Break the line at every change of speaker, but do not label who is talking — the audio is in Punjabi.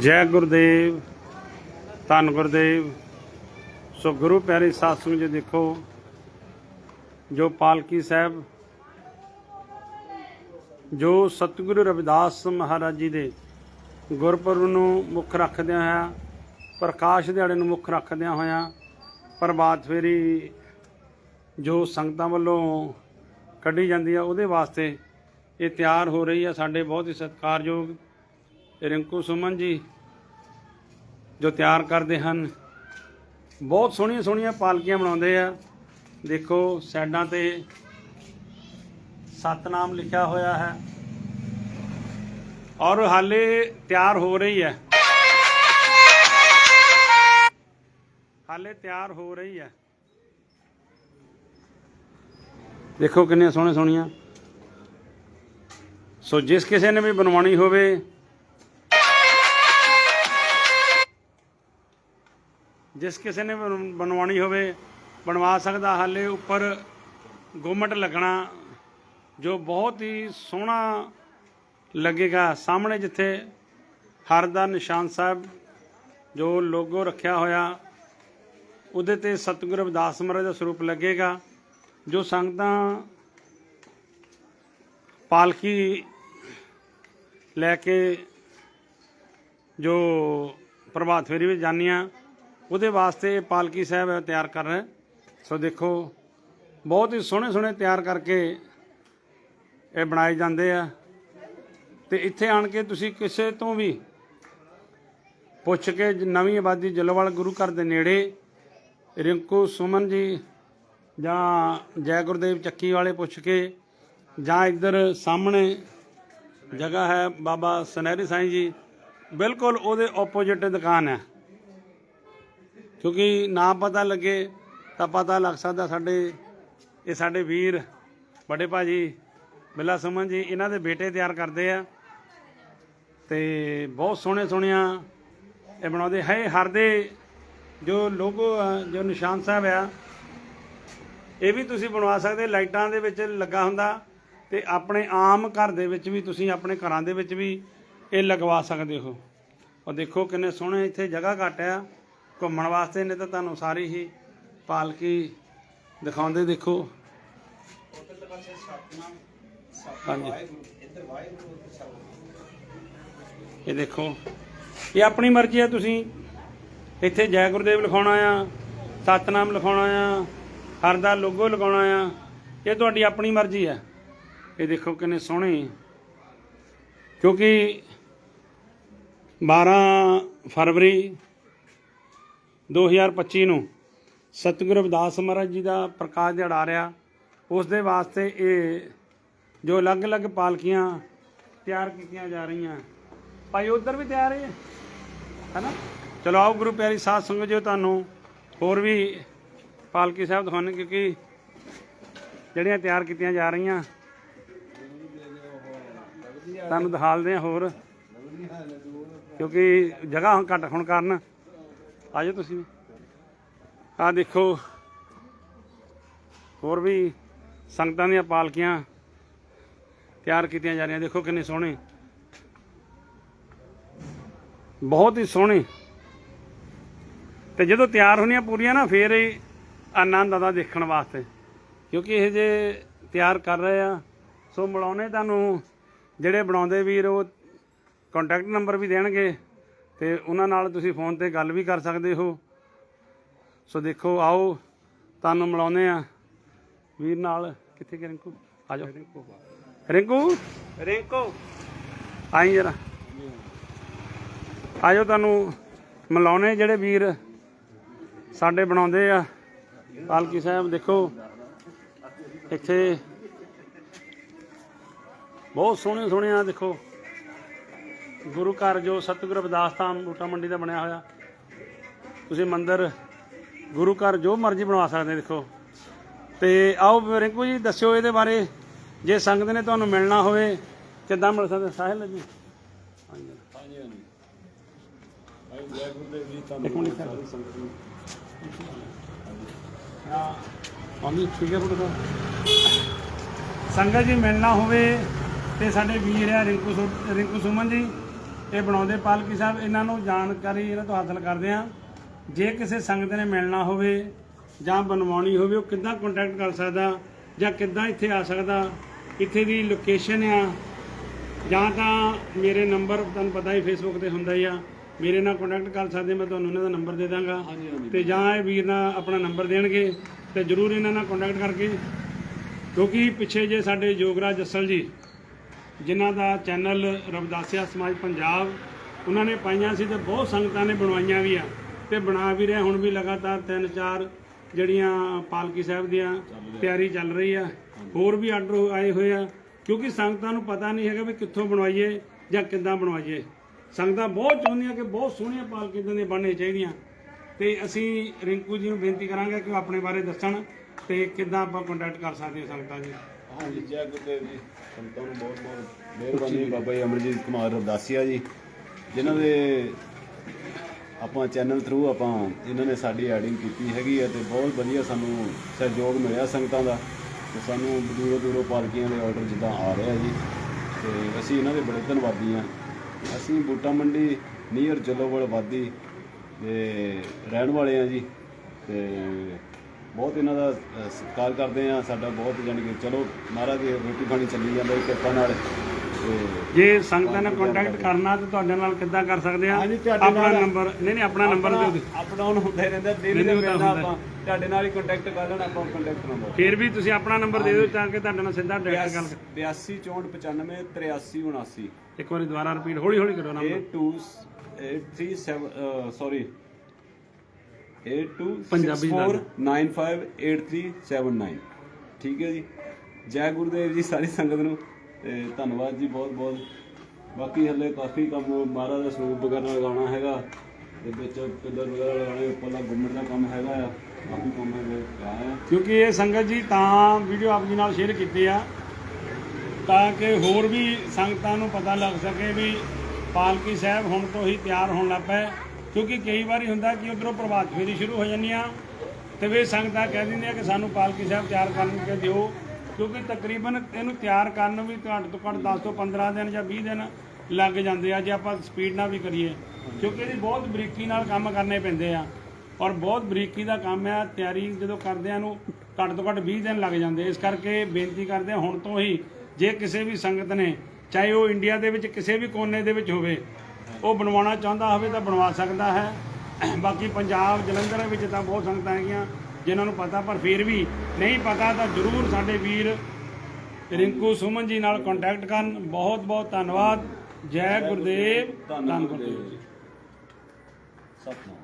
ਜੈ ਗੁਰਦੇਵ, ਧੰਨ ਗੁਰਦੇਵ। ਸੋ ਗੁਰੂ ਪਿਆਰੇ ਸਾਧ ਜੀ ਦੇਖੋ, ਜੋ ਪਾਲਕੀ ਸਾਹਿਬ, ਜੋ ਸਤਿਗੁਰੂ ਰਵਿਦਾਸ ਮਹਾਰਾਜ ਜੀ ਦੇ ਗੁਰਪੁਰਬ ਨੂੰ ਮੁੱਖ ਰੱਖਦਿਆਂ ਹੋਇਆ, ਪ੍ਰਕਾਸ਼ ਦਿਹਾੜੇ ਨੂੰ ਮੁੱਖ ਰੱਖਦਿਆਂ ਹੋਇਆਂ, ਪ੍ਰਭਾਤ ਫੇਰੀ ਜੋ ਸੰਗਤਾਂ ਵੱਲੋਂ ਕੱਢੀ ਜਾਂਦੀ ਆ, ਉਹਦੇ ਵਾਸਤੇ ਇਹ ਤਿਆਰ ਹੋ ਰਹੀ ਆ ਸਾਡੇ ਬਹੁਤ ਹੀ ਸਤਿਕਾਰਯੋਗ ਰਿੰਕੂ ਸੁਮਨ ਜੀ, ਜੋ ਤਿਆਰ ਕਰਦੇ ਹਨ, ਬਹੁਤ ਸੋਹਣੀਆਂ ਸੋਹਣੀਆਂ ਪਾਲਕੀਆਂ ਬਣਾਉਂਦੇ ਆ। ਦੇਖੋ, ਸਾਈਡਾਂ ਤੇ ਸਤਨਾਮ ਲਿਖਿਆ ਹੋਇਆ ਹੈ। ਔਰ ਹਾਲੇ ਤਿਆਰ ਹੋ ਰਹੀ ਹੈ। ਹਾਲੇ ਤਿਆਰ ਹੋ ਰਹੀ ਹੈ। ਦੇਖੋ ਕਿੰਨੀਆਂ ਸੋਹਣੀਆਂ ਸੋਹਣੀਆਂ। ਸੋ ਜਿਸ ਕਿਸੇ ਨੇ ਵੀ ਬਣਵਾਉਣੀ ਹੋਵੇ ਜਿਸ ਕਿਸੇ ਨੇ ਬਣਵਾਉਣੀ ਹੋਵੇ, ਬਣਵਾ ਸਕਦਾ। ਹਾਲੇ ਉੱਪਰ ਗੁੰਮਟ ਲੱਗਣਾ, ਜੋ ਬਹੁਤ ਹੀ ਸੋਹਣਾ ਲੱਗੇਗਾ। ਸਾਹਮਣੇ ਜਿੱਥੇ ਹਰ ਦਾ ਨਿਸ਼ਾਨ ਸਾਹਿਬ, ਜੋ ਲੋਗੋ ਰੱਖਿਆ ਹੋਇਆ, ਉਹਦੇ ਤੇ ਸਤਿਗੁਰ ਰਵਿਦਾਸ ਮਹਾਰਾਜ ਦਾ ਸਰੂਪ ਲੱਗੇਗਾ, ਜੋ ਸੰਗਤਾਂ ਪਾਲਕੀ ਲੈ ਕੇ ਜੋ ਪ੍ਰਭਾਤ ਫੇਰੀ ਵਿੱਚ ਜਾਂਦੀਆਂ ਉਹਦੇ ਵਾਸਤੇ ਇਹ ਪਾਲਕੀ ਸਾਹਿਬ ਤਿਆਰ ਕਰ ਰਹੇ ਸੋ ਦੇਖੋ, ਬਹੁਤ ਹੀ ਸੋਹਣੇ ਸੋਹਣੇ ਤਿਆਰ ਕਰਕੇ ਇਹ ਬਣਾਏ ਜਾਂਦੇ ਆ। ਤੇ ਇੱਥੇ ਆਣ ਕੇ ਤੁਸੀਂ ਕਿਸੇ ਤੋਂ ਵੀ ਪੁੱਛ ਕੇ ਨਵੀਂ ਆਬਾਦੀ ਜਲਵਾਲ ਗੁਰੂ ਘਰ ਦੇ ਨੇੜੇ ਰਿੰਕੂ ਸੁਮਨ ਜੀ ਜਾਂ ਜੈ ਗੁਰਦੇਵ ਚੱਕੀ ਵਾਲੇ ਪੁੱਛ ਕੇ ਜਾਂ ਇੱਧਰ ਸਾਹਮਣੇ ਜਗ੍ਹਾ ਹੈ ਬਾਬਾ ਸੁਨਹਿਰੀ ਸਾਈਂ ਜੀ, ਬਿਲਕੁਲ ਉਹਦੇ ਆਪੋਜ਼ਿਟ ਦੁਕਾਨ ਹੈ। ਕਿਉਂਕਿ ਨਾ ਪਤਾ ਲੱਗੇ ਤਾਂ ਪਤਾ ਲੱਗ ਸਕਦਾ ਸਾਡੇ ਇਹ ਸਾਡੇ ਵੀਰ ਵੱਡੇ ਭਾਜੀ ਬਿੱਲਾ ਸੁਮਨ ਜੀ ਇਹਨਾਂ ਦੇ ਬੇਟੇ ਤਿਆਰ ਕਰਦੇ ਆ। ਤੇ ਬਹੁਤ ਸੋਹਣੇ ਸੋਹਣੀਆਂ ਇਹ ਬਣਾਉਂਦੇ। ਹੈ ਹਰ ਦੇ ਜੋ ਲੋਗੋ ਆ, ਜੋ ਨਿਸ਼ਾਨ ਸਾਹਿਬ ਆ ਇਹ ਵੀ ਤੁਸੀਂ ਬਣਵਾ ਸਕਦੇ ਲਾਈਟਾਂ ਦੇ ਵਿੱਚ ਲੱਗਾ ਹੁੰਦਾ ਤੇ ਆਪਣੇ ਆਮ ਘਰ ਦੇ ਵਿੱਚ ਵੀ ਤੁਸੀਂ ਆਪਣੇ ਘਰਾਂ ਦੇ ਵਿੱਚ ਵੀ ਇਹ ਲਗਵਾ ਸਕਦੇ ਹੋ। ਉਹ ਦੇਖੋ ਕਿੰਨੇ ਸੋਹਣੇ ਇੱਥੇ ਜਗ੍ਹਾ ਘੱਟ ਆ। ਘੁੰਮਣ ਵਾਸਤੇ ਨੇ ਤਾਂ ਤੁਹਾਨੂੰ ਸਾਰੀ ਹੀ ਪਾਲਕੀ ਦਿਖਾਉਂਦੇ ਦੇਖੋ। ਹਾਂਜੀ। ਇਹ ਦੇਖੋ, ਇਹ ਆਪਣੀ ਮਰਜ਼ੀ ਹੈ ਤੁਸੀਂ। ਇੱਥੇ ਜੈ ਗੁਰਦੇਵ ਲਿਖਾਉਣਾ ਆ, ਸਤਨਾਮ ਲਿਖਾਉਣਾ ਆ ਹਰ ਦਾ ਲੋਗੋ ਲਗਾਉਣਾ ਆ, ਇਹ ਤੁਹਾਡੀ ਆਪਣੀ ਮਰਜ਼ੀ ਹੈ ਇਹ ਦੇਖੋ ਕਿੰਨੇ ਸੋਹਣੇ। ਕਿਉਂਕਿ 12 ਫਰਵਰੀ 2025 ਨੂੰ ਸਤਿਗੁਰੂ ਰਵਿਦਾਸ ਮਹਾਰਾਜ ਜੀ ਦਾ ਪ੍ਰਕਾਸ਼ ਦਿਹਾੜਾ ਰਿਹਾ ਉਸ ਦੇ ਵਾਸਤੇ ਇਹ ਜੋ ਅਲੱਗ-ਅਲੱਗ ਪਾਲਕੀਆਂ ਤਿਆਰ ਕੀਤੀਆਂ ਜਾ ਰਹੀਆਂ। ਭਾਈ ਉਧਰ ਵੀ ਤਿਆਰ ਹੈ? ਹੈਨਾ? ਚਲੋ ਆਓ ਗੁਰੂ ਪਿਆਰੀ ਸਾਧ ਸੰਗਤ ਜੀ, ਤੁਹਾਨੂੰ ਹੋਰ ਵੀ ਪਾਲਕੀ ਸਾਹਿਬ ਦਿਖਾਉਣ, ਕਿਉਂਕਿ ਜਿਹੜੀਆਂ ਤਿਆਰ ਕੀਤੀਆਂ ਜਾ ਰਹੀਆਂ। ਤੁਹਾਨੂੰ ਦਿਖਾਲਦੇ ਆ ਹੋਰ, ਕਿਉਂਕਿ ਜਗ੍ਹਾ ਘੱਟ ਹੋਣ ਕਾਰਨ ਆ ਆਜੋ ਤੁਸੀਂ ਵੀ। ਆ ਦੇਖੋ, ਹੋਰ ਵੀ ਸੰਗਤਾਂ ਦੀਆਂ ਪਾਲਕੀਆਂ ਤਿਆਰ ਕੀਤੀਆਂ ਜਾ ਰਹੀਆਂ। ਦੇਖੋ ਕਿੰਨੇ ਸੋਹਣੇ। ਬਹੁਤ ਹੀ ਸੋਹਣੇ। ਤੇ ਜਦੋਂ ਤਿਆਰ ਹੋਣੀਆਂ ਪੂਰੀਆਂ ਨਾ, ਫੇਰ ਹੀ ਆਨੰਦ ਆਉਂਦਾ ਦੇਖਣ ਵਾਸਤੇ। ਕਿਉਂਕਿ ਇਹ ਜੇ ਤਿਆਰ ਕਰ ਰਹੇ ਆ, ਸੋ ਮਿਲਾਉਣੇ ਤੁਹਾਨੂੰ। ਜਿਹੜੇ ਬਣਾਉਂਦੇ ਵੀਰ, ਉਹ ਕੰਟੈਕਟ ਨੰਬਰ ਵੀ ਦੇਣਗੇ। ਤੇ ਉਹਨਾਂ ਨਾਲ ਤੁਸੀਂ ਫੋਨ ਤੇ ਗੱਲ ਵੀ ਕਰ ਸਕਦੇ ਹੋ। ਸੋ ਦੇਖੋ ਆਓ ਤੁਹਾਨੂੰ ਮਿਲਾਉਂਦੇ ਆ ਵੀਰ ਨਾਲ ਕਿੱਥੇ ਕਿ ਰਿੰਕੂ? ਆ ਜਾਓ। ਰਿੰਕੂ ਰਿੰਕੂ? ਆਈ ਜਰਾ। ਆਜੋ ਤੁਹਾਨੂੰ ਮਿਲਾਉਣੇ ਜਿਹੜੇ ਵੀਰ ਸਾਡੇ ਬਣਾਉਂਦੇ ਆ। ਪਾਲਕੀ ਸਾਹਿਬ ਦੇਖੋ ਇੱਥੇ ਬਹੁਤ ਸੋਹਣੇ ਸੋਹਣੇ ਆ ਦੇਖੋ। ਗੁਰੂ ਘਰ ਜੋ ਸਤਿਗੁਰੂ ਰਵਿਦਾਸ ਧਾਮ ਬੂਟਾ ਮੰਡੀ ਦਾ ਬਣਿਆ ਹੋਇਆ ਤੁਸੀਂ ਮੰਦਿਰ ਗੁਰੂ ਘਰ ਜੋ ਮਰਜ਼ੀ ਬਣਵਾ ਸਕਦੇ ਦੇਖੋ। ਤੇ ਆਓ ਰਿੰਕੂ ਜੀ ਦੱਸਿਓ ਇਹਦੇ ਬਾਰੇ ਜੇ ਸੰਗਤ ਨੇ ਤੁਹਾਨੂੰ ਮਿਲਣਾ ਹੋਵੇ ਕਿੱਦਾਂ ਮਿਲ ਸਕਦੇ? ਸਾਹਿਲ ਜੀ। ਹਾਂਜੀ ਇੱਕ ਮਿੰਟ ਸਰ ਹਾਂਜੀ ਠੀਕ ਹੈ ਫੋਟੋ ਸੰਗਤ ਜੀ ਮਿਲਣਾ ਹੋਵੇ ਤੇ ਸਾਡੇ ਵੀਰ ਆ ਰਿੰਕੂ ਰਿੰਕੂ ਸੁਮਨ ਜੀ। ਇਹ ਬਣਾਉਂਦੇ ਪਾਲਕੀ ਸਾਹਿਬ ਇਹਨਾਂ ਨੂੰ ਜਾਣਕਾਰੀ ਇਹਨਾਂ ਤੋਂ ਹਾਸਲ ਕਰਦੇ ਆ ਜੇ ਕਿਸੇ ਸੰਗਤ ਨੇ ਮਿਲਣਾ ਹੋਵੇ ਜਾਂ ਬਣਵਾਉਣੀ ਹੋਵੇ ਉਹ ਕਿੱਦਾਂ ਕੰਟੈਕਟ ਕਰ ਸਕਦਾ ਜਾਂ ਕਿੱਦਾਂ ਇੱਥੇ ਆ ਸਕਦਾ ਇੱਥੇ ਦੀ ਲੋਕੇਸ਼ਨ ਆ ਜਾਂ ਤਾਂ ਮੇਰੇ ਨੰਬਰ ਤੁਹਾਨੂੰ ਪਤਾ ਹੀ ਫੇਸਬੁੱਕ ਤੇ ਹੁੰਦਾ ਹੀ ਆ ਮੇਰੇ ਨਾਲ ਕੰਟੈਕਟ ਕਰ ਸਕਦੇ ਮੈਂ ਤੁਹਾਨੂੰ ਇਹਨਾਂ ਦਾ ਨੰਬਰ ਦੇ ਦਾਂਗਾ। ਤੇ ਜਾਂ ਇਹ ਵੀਰ ਨਾਲ ਆਪਣਾ ਨੰਬਰ ਦੇਣਗੇ ਤੇ ਜਰੂਰ ਇਹਨਾਂ ਨਾਲ ਕੰਟੈਕਟ ਕਰਕੇ ਕਿਉਂਕਿ ਪਿੱਛੇ ਜੇ ਸਾਡੇ ਯੋਗਰਾਜ ਜੱਸਲ ਜੀ ਜਿਨ੍ਹਾਂ ਦਾ ਚੈਨਲ ਰਵਦਾਸਿਆ ਸਮਾਜ ਪੰਜਾਬ ਉਹਨਾਂ ਨੇ ਪਾਈਆਂ ਸੀ ਤੇ ਬਹੁਤ ਸੰਗਤਾਂ ਨੇ ਬਣਵਾਈਆਂ ਵੀ ਆ। ਤੇ ਬਣਾ ਵੀ ਰਹੇ ਹੁਣ ਵੀ ਲਗਾਤਾਰ ਤਿੰਨ ਚਾਰ ਜਿਹੜੀਆਂ ਪਾਲਕੀ ਸਾਹਿਬ ਦੀਆਂ ਤਿਆਰੀ ਚੱਲ ਰਹੀ ਆ। ਹੋਰ ਵੀ ਆਰਡਰ ਆਏ ਹੋਏ ਆ ਕਿਉਂਕਿ ਸੰਗਤਾਂ ਨੂੰ ਪਤਾ ਨਹੀਂ ਹੈਗਾ ਵੀ ਕਿੱਥੋਂ ਬਣਵਾਈਏ ਜਾਂ ਕਿੱਦਾਂ ਬਣਵਾਈਏ। ਸੰਗਤਾਂ ਬਹੁਤ ਚਾਹੁੰਦੀਆਂ ਕਿ ਬਹੁਤ ਸੋਹਣੀਆਂ ਪਾਲਕੀ ਇਦਾਂ ਦੀਆਂ ਬਣਨੀਆਂ ਚਾਹੀਦੀਆਂ। ਤੇ ਅਸੀਂ ਰਿੰਕੂ ਜੀ ਨੂੰ ਬੇਨਤੀ ਕਰਾਂਗੇ ਕਿ ਉਹ ਆਪਣੇ ਬਾਰੇ ਦੱਸਣ ਤੇ ਕਿੱਦਾਂ ਆਪਾਂ ਕੰਟੈਕਟ ਕਰ ਸਕਦੇ ਹਾਂ ਸੰਗਤਾਂ ਜੀ
ਹਾਂਜੀ। ਜੈ ਗੁਰਦੇਵ ਜੀ। ਸੰਤਾਂ ਨੂੰ ਬਹੁਤ ਬਹੁਤ ਮਿਹਰਬਾਨੀ ਬਾਬਾ ਜੀ ਅਮਰਜੀਤ ਕੁਮਾਰ ਰਵਦਾਸੀਆ ਜੀ ਜਿਨ੍ਹਾਂ ਦੇ ਆਪਾਂ ਚੈਨਲ ਥਰੂ ਆਪਾਂ ਇਹਨਾਂ ਨੇ ਸਾਡੀ ਐਡਿੰਗ ਕੀਤੀ ਹੈਗੀ ਹੈ ਤੇ ਬਹੁਤ ਵਧੀਆ ਸਾਨੂੰ ਸਹਿਯੋਗ ਮਿਲਿਆ ਸੰਗਤਾਂ ਦਾ ਤੇ ਸਾਨੂੰ ਦੂਰੋਂ ਦੂਰੋਂ ਪਾਲਕੀਆਂ ਦੇ ਆਰਡਰ ਜਿੱਦਾਂ ਆ ਰਿਹਾ ਜੀ ਤੇ ਅਸੀਂ ਇਹਨਾਂ ਦੇ ਬੜੇ ਧੰਨਵਾਦੀ ਹਾਂ। ਅਸੀਂ ਬੂਟਾ ਮੰਡੀ ਨੀਅਰ ਜਲੋਵਲ ਵਾਦੀ ਤੇ ਰਹਿਣ ਵਾਲੇ ਆ ਜੀ ਤੇ ਬਹੁਤ ਇਹਨਾਂ ਦਾ ਸਤਿਕਾਰ ਕਰਦੇ ਆ ਸਾਡਾ ਬਹੁਤ ਜਾਣੀ ਕਿ ਚਲੋ ਮਹਾਰਾਜ ਦੀ ਰੋਟੀ ਪਾਣੀ ਚੱਲੀ ਜਾਂਦਾ ਜੀ ਕਿਰਪਾ ਨਾਲ
ਜੇ ਸੰਗਤਾਂ ਨੇ ਕੰਟੈਕਟ ਕਰਨਾ ਤੇ ਤੁਹਾਡੇ ਨਾਲ ਕਿੱਦਾਂ ਕਰ ਸਕਦੇ ਆ ਆਪਣਾ ਨੰਬਰ ਨਹੀਂ ਨਹੀਂ ਆਪਣਾ ਨੰਬਰ ਦਿਓ।
ਅਪ ਡਾਊਨ ਹੁੰਦੇ ਰਹਿੰਦਾ
ਨਹੀਂ,
ਦੇ
ਹੁੰਦਾ।
ਆਪਾਂ ਤੁਹਾਡੇ ਨਾਲ ਹੀ ਕੰਟੈਕਟ ਕਰ ਲੈਣਾ ਆਪਾਂ ਕੰਟੈਕਟ ਨੰਬਰ
ਫਿਰ ਵੀ ਤੁਸੀਂ ਆਪਣਾ ਨੰਬਰ ਦੇ ਦਿਓ ਤਾਂ ਕਿ ਤੁਹਾਡੇ ਨਾਲ ਸਿੱਧਾ ਡਾਇਰੈਕਟ ਗੱਲ
82 94 95 83 79
ਇੱਕ ਵਾਰੀ ਦੁਬਾਰਾ ਰਿਪੀਟ ਹੌਲੀ ਹੌਲੀ ਕਰੋ ਨੰਬਰ
8237 ਸੌਰੀ
ਪੰਜਾਬੀ ਚ ਦੱਸ।
8264958379 ਠੀਕ ਹੈ ਜੀ। ਜੈ ਗੁਰਦੇਵ ਜੀ ਸਾਰੀ ਸੰਗਤ ਨੂੰ ਤੇ ਧੰਨਵਾਦ ਜੀ ਬਹੁਤ ਬਹੁਤ। ਬਾਕੀ ਹਲੇ ਕਾਫੀ ਕੰਮ ਮਹਾਰਾਜ ਦਾ ਸਰੂਪ ਵਗੈਰਾ ਲਗਾਉਣਾ ਹੈਗਾ ਤੇ ਵਿੱਚ ਪਿੱਲਰ ਵਗੈਰਾ ਲਗਾਉਣੇ ਉੱਪਰਲਾ ਗੁੰਮਟ ਦਾ ਕੰਮ ਹੈਗਾ ਆ ਕਾਫੀ ਕੰਮ ਆ।
ਕਿਉਂਕਿ ਇਹ ਸੰਗਤ ਜੀ ਤਾਂ ਵੀਡੀਓ ਆਪ ਜੀ ਨਾਲ ਸ਼ੇਅਰ ਕੀਤੀ ਆ ਤਾਂ ਕਿ ਹੋਰ ਵੀ ਸੰਗਤਾਂ ਨੂੰ ਪਤਾ ਲੱਗ ਸਕੇ ਵੀ ਪਾਲਕੀ ਸਾਹਿਬ ਹੁਣ ਤੋਂ ਹੀ ਤਿਆਰ ਹੋਣ ਲੱਗ ਪਏ। ਕਿਉਂਕਿ ਕਈ ਵਾਰੀ ਹੁੰਦਾ ਕਿ ਉਧਰੋਂ ਪ੍ਰਭਾਤ ਫੇਰੀ ਸ਼ੁਰੂ ਹੋ ਜਾਂਦੀਆਂ ਤੇ ਵੇ ਸੰਗਤਾਂ ਕਹਿ ਦਿੰਦੀਆਂ ਕਿ ਸਾਨੂੰ ਪਾਲਕੀ ਸਾਹਿਬ ਤਿਆਰ ਕਰਨ ਕੇ ਦਿਓ, ਕਿਉਂਕਿ ਤਕਰੀਬਨ ਇਹਨੂੰ ਤਿਆਰ ਕਰਨ ਵੀ ਘੱਟ ਤੋਂ ਘੱਟ 10 ਤੋਂ 15 ਦਿਨ ਜਾਂ 20 ਦਿਨ ਲੱਗ ਜਾਂਦੇ ਆ, ਜੇ ਆਪਾਂ ਸਪੀਡ ਨਾਲ ਵੀ ਕਰੀਏ, ਕਿਉਂਕਿ ਇਹਦੀ ਬਹੁਤ ਬਰੀਕੀ ਨਾਲ ਕੰਮ ਕਰਨੇ ਪੈਂਦੇ ਆ। ਔਰ ਬਹੁਤ ਬਰੀਕੀ ਦਾ ਕੰਮ ਆ, ਤਿਆਰੀ ਜਦੋਂ ਕਰਦੇ ਕਰਦਿਆਂ ਨੂੰ ਘੱਟ ਤੋਂ ਘੱਟ 20 ਦਿਨ ਲੱਗ ਜਾਂਦੇ ਇਸ ਕਰਕੇ ਬੇਨਤੀ ਕਰਦੇ ਹਾਂ ਹੁਣ ਤੋਂ ਹੀ ਜੇ ਕਿਸੇ ਵੀ ਸੰਗਤ ਨੇ, ਚਾਹੇ ਉਹ ਇੰਡੀਆ ਦੇ ਵਿੱਚ, ਕਿਸੇ ਵੀ ਕੋਨੇ ਦੇ ਵਿੱਚ ਹੋਵੇ ਉਹ ਬਣਵਾਉਣਾ ਚਾਹੁੰਦਾ ਹੋਵੇ ਤਾਂ ਬਣਵਾ ਸਕਦਾ ਹੈ। ਬਾਕੀ ਪੰਜਾਬ, ਜਲੰਧਰ ਵਿੱਚ ਤਾਂ ਬਹੁਤ ਸੰਗਤਾਂ ਹੈਗੀਆਂ, ਜਿਨ੍ਹਾਂ ਨੂੰ ਪਤਾ, ਪਰ ਫਿਰ ਵੀ ਨਹੀਂ ਪਤਾ ਤਾਂ ਜਰੂਰ ਸਾਡੇ ਵੀਰ ਰਿੰਕੂ ਸੁਮਨ ਜੀ ਨਾਲ ਕੰਟੈਕਟ ਕਰਨ। ਬਹੁਤ ਬਹੁਤ ਧੰਨਵਾਦ। ਜੈ ਗੁਰਦੇਵ, ਧੰਨ ਗੁਰਦੇਵ
ਸਤਨਾਮ।